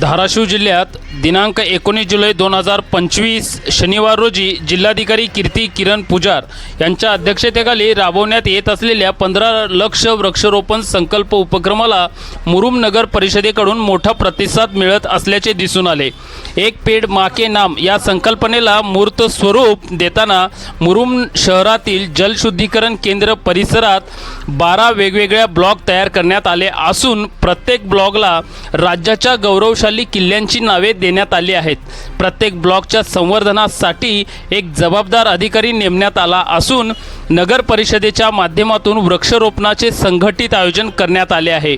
धाराशिव जिल्ह्यात दिनांक एकोणीस जुलै दोन हजार पंचवीस शनिवार रोजी जिल्हाधिकारी कीर्ती किरण पुजार यांच्या अध्यक्षतेखाली राबवण्यात येत असलेल्या पंधरा लक्ष वृक्षारोपण संकल्प उपक्रमाला मुरुम नगर परिषदेकडून मोठा प्रतिसाद मिळत असल्याचे दिसून आले. एक पेड माके नाम या संकल्पनेला मूर्त स्वरूप देताना मुरुम शहरातील जलशुद्धीकरण केंद्र परिसरात बारा वेगवेगळ्या ब्लॉक तयार करण्यात आले असून प्रत्येक ब्लॉकला राज्याच्या गौरव गौरवशाली किल्ल्यांची नावे देण्यात आली आहेत. प्रत्येक ब्लॉकच्या संवर्धनासाठी एक जबाबदार अधिकारी नेमण्यात आला असून नगर परिषदेच्या माध्यमातून वृक्षारोपणाचे संघटित आयोजन करण्यात आले आहे.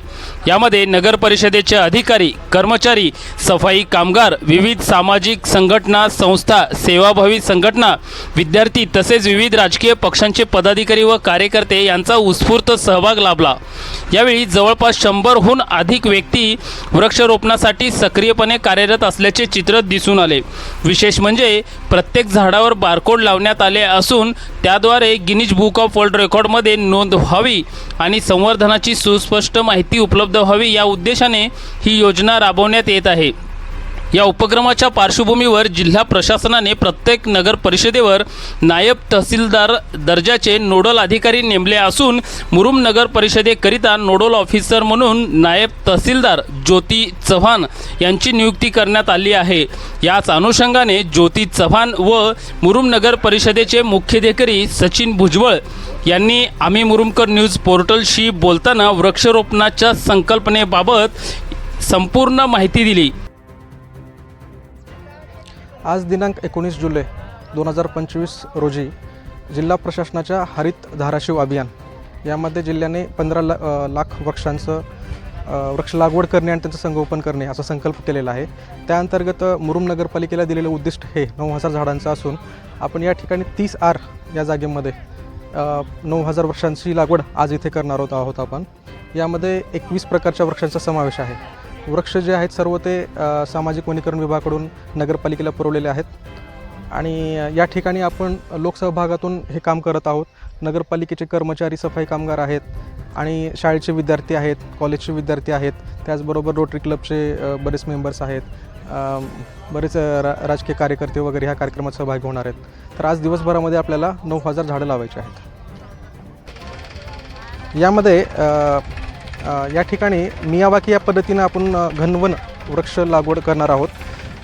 यामध्ये नगर परिषदेचे अधिकारी कर्मचारी सफाई कामगार विविध सामाजिक संघटना संस्था सेवाभावी संघटना विद्यार्थी तसेच विविध राजकीय पक्षांचे पदाधिकारी व कार्यकर्ते यांचा उत्स्फूर्त सहभाग लाभला. यावेळी जवळपास शंभरहून अधिक व्यक्ती वृक्षारोपणासाठी सक्रियपणे कार्यरत असल्याचे चित्र दिसून आले. विशेष म्हणजे प्रत्येक झाडावर बारकोड लावण्यात आले असून त्याद्वारे गिनीज बुक ऑफ वर्ल्ड रेकॉर्डमध्ये नोंद व्हावी आणि संवर्धनाची सुस्पष्ट माहिती उपलब्ध व्हावी या उद्देशाने ही योजना राबवण्यात येत आहे. या उपक्रमाच्या पार्श्वभूमीवर जिल्हा प्रशासनाने प्रत्येक नगर परिषदेवर नायब तहसीलदार दर्जाचे नोडल अधिकारी नेमले असून मुरुम नगर परिषदेकरिता नोडल ऑफिसर म्हणून नायब तहसीलदार ज्योती चव्हाण यांची नियुक्ती करण्यात आली आहे. याच अनुषंगाने ज्योती चव्हाण व मुरुम नगर परिषदेचे मुख्याधिकारी सचिन भुजबळ यांनी आम्ही मुरुमकर न्यूज पोर्टलशी बोलताना वृक्षारोपणाच्या संकल्पनेबाबत संपूर्ण माहिती दिली. आज दिनांक एकोणीस जुलै दोन हजार पंचवीस रोजी जिल्हा प्रशासनाच्या हरित धाराशिव अभियान. यामध्ये जिल्ह्याने पंधरा ला लाख वृक्षांचं वृक्ष लागवड करणे आणि त्यांचं संगोपन करणे असा संकल्प केलेला आहे. त्याअंतर्गत मुरुम नगरपालिकेला दिलेलं उद्दिष्ट हे नऊ हजार झाडांचं असून आपण या ठिकाणी तीस आर या जागेमध्ये नऊ हजार वृक्षांची लागवड आज इथे करणार होत आहोत आपण. यामध्ये एकवीस प्रकारच्या वृक्षांचा समावेश आहे. वृक्ष जे आहेत सर्व ते सामाजिक वनीकरण विभागाकडून नगरपालिकेला पुरवलेले आहेत. आणि या ठिकाणी आपण लोकसहभागातून हे काम करत आहोत. नगरपालिकेचे कर्मचारी सफाई कामगार आहेत आणि शाळेचे विद्यार्थी आहेत कॉलेजचे विद्यार्थी आहेत. त्याचबरोबर रोटरी क्लबचे बरेच मेंबर्स आहेत. बरेच रा राजकीय कार्यकर्ते वगैरे ह्या कार्यक्रमात सहभागी होणार आहेत. तर आज दिवसभरामध्ये आपल्याला नऊ हजार झाडं लावायची आहेत. यामध्ये या ठिकाणी मियावाकी या पद्धतीनं आपण घनवन वृक्ष लागवड करणार आहोत.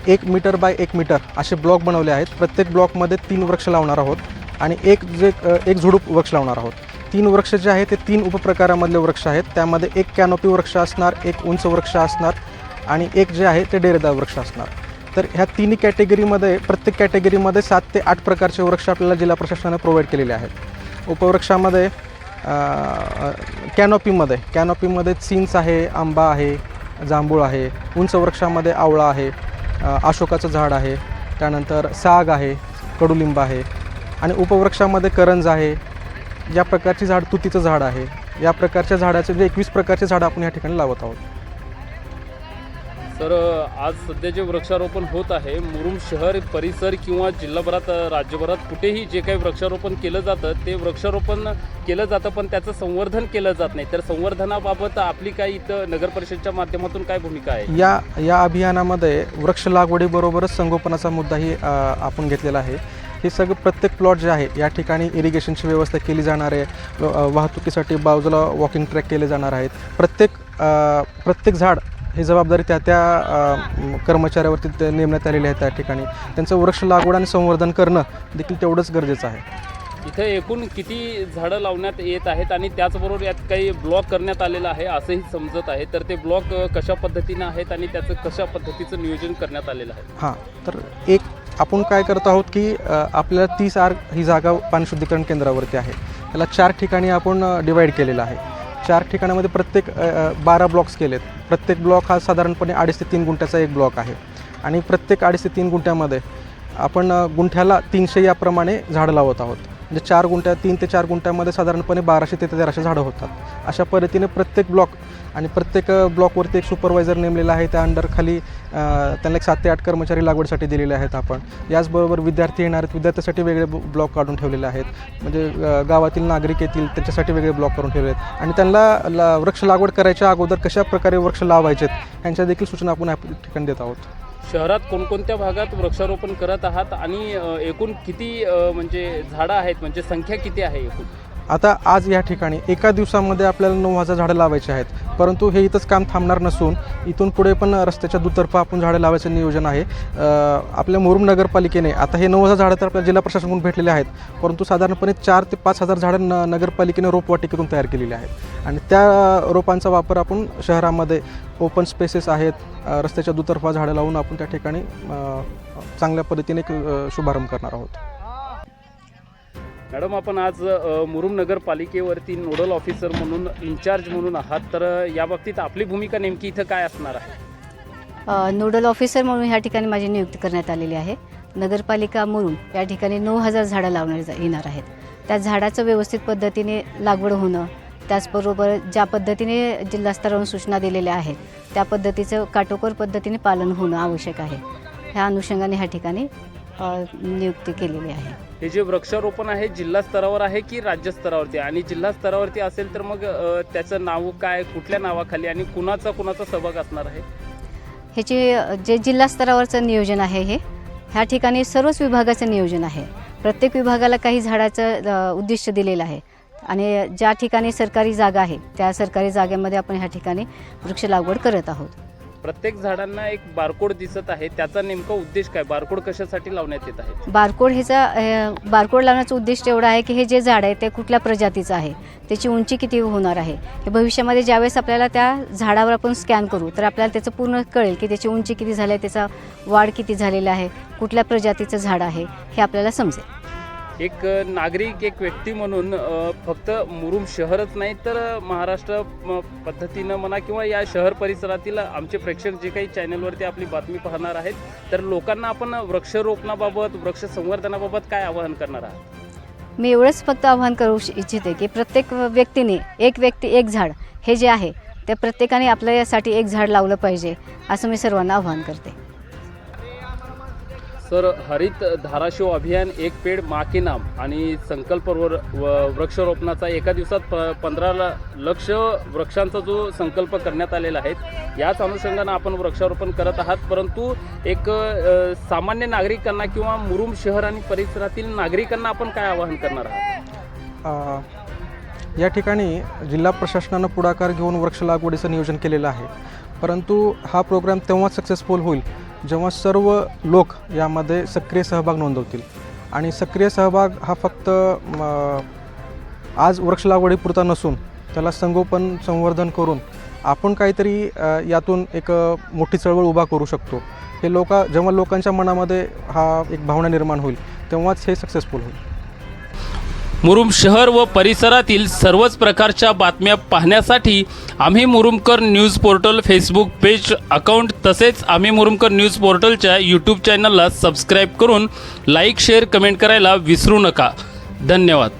एक मीटर बाय एक मीटर असे ब्लॉक बनवले आहेत. प्रत्येक ब्लॉकमध्ये तीन वृक्ष लावणार आहोत आणि एक जे एक झुडूप वृक्ष लावणार आहोत. तीन वृक्ष जे आहेत ते तीन उपप्रकारामधले वृक्ष आहेत. त्यामध्ये एक कॅनोपी वृक्ष असणार एक उंच वृक्ष असणार आणि एक जे आहे ते डेरेदार वृक्ष असणार. तर ह्या तिन्ही कॅटेगरीमध्ये प्रत्येक कॅटेगरीमध्ये सात ते आठ प्रकारचे वृक्ष आपल्याला जिल्हा प्रशासनाने प्रोव्हाइड केलेले आहेत. उपवृक्षामध्ये कॅनॉपीमध्ये. कॅनॉपीमध्ये चिंच आहे आंबा आहे जांभूळ आहे उंच वृक्षामध्ये आवळा आहे अशोकाचं झाड आहे त्यानंतर साग आहे कडुलिंब आहे आणि उपवृक्षामध्ये करंज आहे. या प्रकारची झाड तुतीचं झाड आहे. या प्रकारच्या झाडाचे जे एकवीस प्रकारचे झाडं आपण या ठिकाणी लावत आहोत. तर आज सध्या जे वृक्षारोपण होत आहे मुरुम शहर परिसर किंवा जिल्हाभरात राज्यभरात कुठेही जे काही वृक्षारोपण केलं जातं ते वृक्षारोपण केलं जातं पण त्याचं संवर्धन केलं जात नाही. तर संवर्धनाबाबत आपली काय इथं नगर परिषदच्या माध्यमातून काय भूमिका आहे? या या अभियानामध्ये वृक्ष लागवडीबरोबरच संगोपनाचा मुद्दाही आपण घेतलेला आहे. हे सगळं प्रत्येक प्लॉट जे आहे या ठिकाणी इरिगेशनची व्यवस्था केली जाणार आहे. वाहतुकीसाठी बाजूला वॉकिंग ट्रॅक केले जाणार आहेत. प्रत्येक प्रत्येक झाड ही जबाबदारी त्या त्या कर्मचाऱ्यावरती ते नेमण्यात आलेली आहे त्या ठिकाणी. त्यांचं वृक्ष लागवड आणि संवर्धन करणं देखील तेवढंच गरजेचं आहे. इथं एकूण किती झाडं लावण्यात येत आहेत आणि त्याचबरोबर यात काही ब्लॉक करण्यात आलेलं आहे असंही समजत आहे. तर ते ब्लॉक कशा पद्धतीनं आहेत आणि त्याचं कशा पद्धतीचं नियोजन करण्यात आलेलं आहे? हां तर एक आपण काय करत आहोत की आपल्याला तीस आर ही जागा पाणी शुद्धीकरण केंद्रावरती आहे. त्याला चार ठिकाणी आपण डिवाईड केलेलं आहे. चार ठिकाणामध्ये प्रत्येक बारा ब्लॉक्स केलेत. प्रत्येक ब्लॉक हा साधारणपणे अडीच ते तीन गुंठ्याचा एक ब्लॉक आहे. आणि प्रत्येक अडीच ते तीन गुंठ्यामध्ये आपण गुंठ्याला तीनशे याप्रमाणे झाडं लावत आहोत. म्हणजे चार गुंठ्या तीन ते चार गुंठ्यामध्ये साधारणपणे बाराशे ते तेराशे झाडं होतात. अशा पद्धतीने प्रत्येक ब्लॉक आणि प्रत्येक ब्लॉकवरती एक सुपरवायझर नेमलेला आहे. त्या अंडर खाली त्यांना एक सात ते आठ कर्मचारी लागवडीसाठी दिलेले आहेत आपण. याचबरोबर विद्यार्थी येणार आहेत. विद्यार्थ्यासाठी वेगळे ब्लॉक काढून ठेवलेले आहेत. म्हणजे गावातील नागरिक येतील त्यांच्यासाठी वेगळे ब्लॉक करून ठेवले आहेत. आणि त्यांना ला वृक्ष लागवड करायच्या अगोदर कशा प्रकारे वृक्ष लावायचेत ह्यांच्या देखील सूचना आपण या ठिकाणी देत आहोत. शहरात कोणकोणत्या भागात वृक्षारोपण करत आहात? आणि एकूण किती म्हणजे झाडं आहेत? म्हणजे संख्या किती आहे एकूण? आता आज या ठिकाणी एका दिवसामध्ये आपल्याला नऊ हजार झाडं लावायची आहेत. परंतु हे इथंच काम थांबणार नसून इथून पुढे पण रस्त्याच्या दुतर्फा आपण झाडं लावायचं नियोजन आहे. आपल्या मुरुम नगरपालिकेने आता हे नऊ हजार झाडं तर आपल्या जिल्हा प्रशासनाकडून भेटलेले आहेत परंतु साधारणपणे चार ते पाच हजार झाडं न नगरपालिकेने रोपवाटिकेतून तयार केलेली आहेत. आणि त्या रोपांचा वापर आपण शहरामध्ये ओपन स्पेसेस आहेत रस्त्याच्या दुतर्फा झाडं लावून आपण त्या ठिकाणी चांगल्या पद्धतीने शुभारंभ करणार आहोत. मॅडम आपण आज मुरुम नगरपालिकेवरती नोडल ऑफिसर म्हणून इन्चार्ज म्हणून आहात. तर या बाबतीत आपली भूमिका नेमकी इथं काय असणार आहे? नोडल ऑफिसर म्हणून ह्या ठिकाणी माझी नियुक्ती करण्यात आलेली आहे. नगरपालिका मुरुम या ठिकाणी नऊ हजार झाडं लावण्यात जा- येणार आहेत. त्या झाडाचं व्यवस्थित पद्धतीने लागवड होणं त्याचबरोबर ज्या पद्धतीने जिल्हास्तरावरून सूचना दिलेल्या आहेत त्या पद्धतीचं काटोकोर पद्धतीने पालन होणं आवश्यक आहे. ह्या अनुषंगाने ह्या ठिकाणी नियुक्ती केलेली आहे. हे जे वृक्षारोपण आहे जिल्हा स्तरावर आहे की राज्य स्तरावरती? आणि जिल्हा स्तरावरती असेल तर मग अ, त्याचं नाव काय कुठल्या नावाखाली आणि कुणाचा कुणाचा सहभाग असणार आहे? ह्याचे जे जिल्हा स्तरावरचं नियोजन आहे हे ह्या ठिकाणी सर्वच विभागाचं नियोजन आहे. प्रत्येक विभागाला काही झाडाचं अ, उद्दिष्ट दिलेलं आहे. आणि ज्या ठिकाणी सरकारी जागा आहे त्या सरकारी जागेमध्ये आपण ह्या ठिकाणी वृक्ष लागवड करत आहोत. प्रत्येक झाडांना एक बारकोड दिसत आहे. त्याचा नेमका उद्देश काय? बारकोड कशासाठी लावण्यात येत आहे? बारकोड ह्याचा बारकोड लावण्याचा उद्देश एवढा आहे की हे जे झाड आहे ते कुठल्या प्रजातीचं आहे? त्याची उंची किती होणार आहे? हे भविष्यामध्ये ज्यावेळेस आपल्याला त्या झाडावर आपण स्कॅन करू तर आपल्याला त्याचं पूर्ण कळेल की त्याची उंची किती झाली आहे त्याचा वाढ किती झालेला आहे कुठल्या प्रजातीचं झाड आहे हे आपल्याला समजेल. एक नागरिक एक व्यक्ती म्हणून फक्त मुरुम शहरच नाही तर महाराष्ट्र म, पद्धतीनं म्हणा किंवा या शहर परिसरातील आमचे प्रेक्षक जे काही चॅनलवरती आपली बातमी पाहणार आहेत तर लोकांना आपण वृक्षरोपणाबाबत वृक्ष संवर्धनाबाबत काय आवाहन करणार आहात? मी एवढंच फक्त आवाहन करू इच्छिते की प्रत्येक व्यक्तीने एक व्यक्ती एक झाड हे जे आहे ते प्रत्येकाने आपल्या यासाठी एक झाड लावलं पाहिजे असं मी सर्वांना आव्हान करते. सर हरित धाराशिव अभियान एक पेड माके नाम आणि संकल्प व- वृक्षारोपणाचा एका दिवसात प पंधरा ल- लक्ष वृक्षांचा जो संकल्प करण्यात आलेला आहे याच अनुषंगानं आपण वृक्षारोपण करत आहात. परंतु एक सामान्य नागरिकांना किंवा मुरुम शहर आणि परिसरातील नागरिकांना आपण काय आवाहन करणार आहात? या ठिकाणी जिल्हा प्रशासनानं पुढाकार घेऊन वृक्ष लागवडीचं नियोजन केलेलं आहे. परंतु हा प्रोग्राम तेव्हाच सक्सेसफुल होईल जेव्हा सर्व लोक यामध्ये सक्रिय सहभाग नोंदवतील. आणि सक्रिय सहभाग हा फक्त आज वृक्ष लागवडीपुरता नसून त्याला संगोपन संवर्धन करून आपण काहीतरी यातून एक मोठी चळवळ उभा करू शकतो. हे लोक जेव्हा लोकांच्या मनामध्ये हा एक भावना निर्माण होईल तेव्हाच हे सक्सेसफुल होईल. मुरुम शहर व परिसरातील सर्वच प्रकारच्या बातम्या पाहण्यासाठी आम्ही Murumkar news portal Facebook page account तसेच आम्ही मुरुमकर न्यूज पोर्टलच्या यूट्यूब चॅनलला सबस्क्राईब करून लाईक शेअर कमेंट करायला विसरू नका. धन्यवाद.